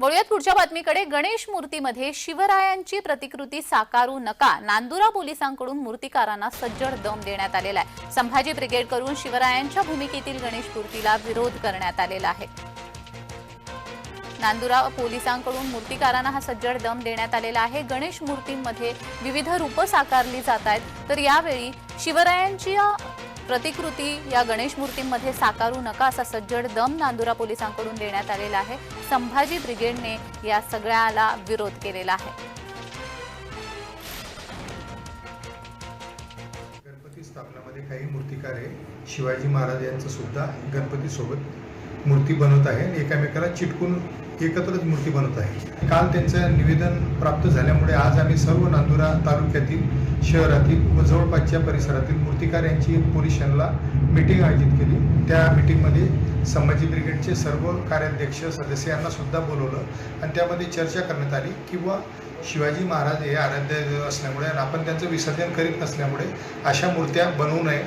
वळूयात पुढच्या बातमीकडे. गणेश मूर्तीमध्ये शिवरायांची प्रतिकृती साकारू नका. नांदुरा पोलिसांकडून मूर्तिकारांना सज्जड दम देण्यात आलेला आहे. संभाजी ब्रिगेड करून शिवरायांच्या भूमिकेतील गणेश मूर्तीला विरोध करण्यात आलेला आहे. नांदुरा पोलिसांकडून मूर्तिकारांना हा सज्जड दम देण्यात आलेला आहे. गणेश मूर्तींमध्ये विविध रूपं साकारली जात आहेत. तर यावेळी शिवरायांच्या प्रतिकृती या गणेश मूर्तींमध्ये साकारू नका असा सज्जड दम नांदुरा पोलिसांकडून देण्यात आलेला आहे. संभाजी ब्रिगेडने या सगळ्याला विरोध केलेला आहे. गणपती स्थापनामध्ये काही मूर्तिकार आहे शिवाजी महाराज यांचं सुद्धा गणपती सोबत मूर्ती बनवत आहे आणि एकामेकाला चिटकून एकत्रच मूर्ती बनवत आहे. काल त्यांचं निवेदन प्राप्त झाल्यामुळे आज आम्ही सर्व नांदुरा तालुक्यातील शहरातील व जवळपासच्या परिसरातील मूर्तिकार यांची पोलिशनला मीटिंग आयोजित केली. त्या मीटिंगमध्ये संभाजी ब्रिगेडचे सर्व कार्याध्यक्ष सदस्य यांना सुद्धा बोलवलं आणि त्यामध्ये चर्चा करण्यात आली किंवा शिवाजी महाराज हे आराध्य असल्यामुळे आणि आपण त्यांचं विसर्जन करीत नसल्यामुळे अशा मूर्त्या बनवू नये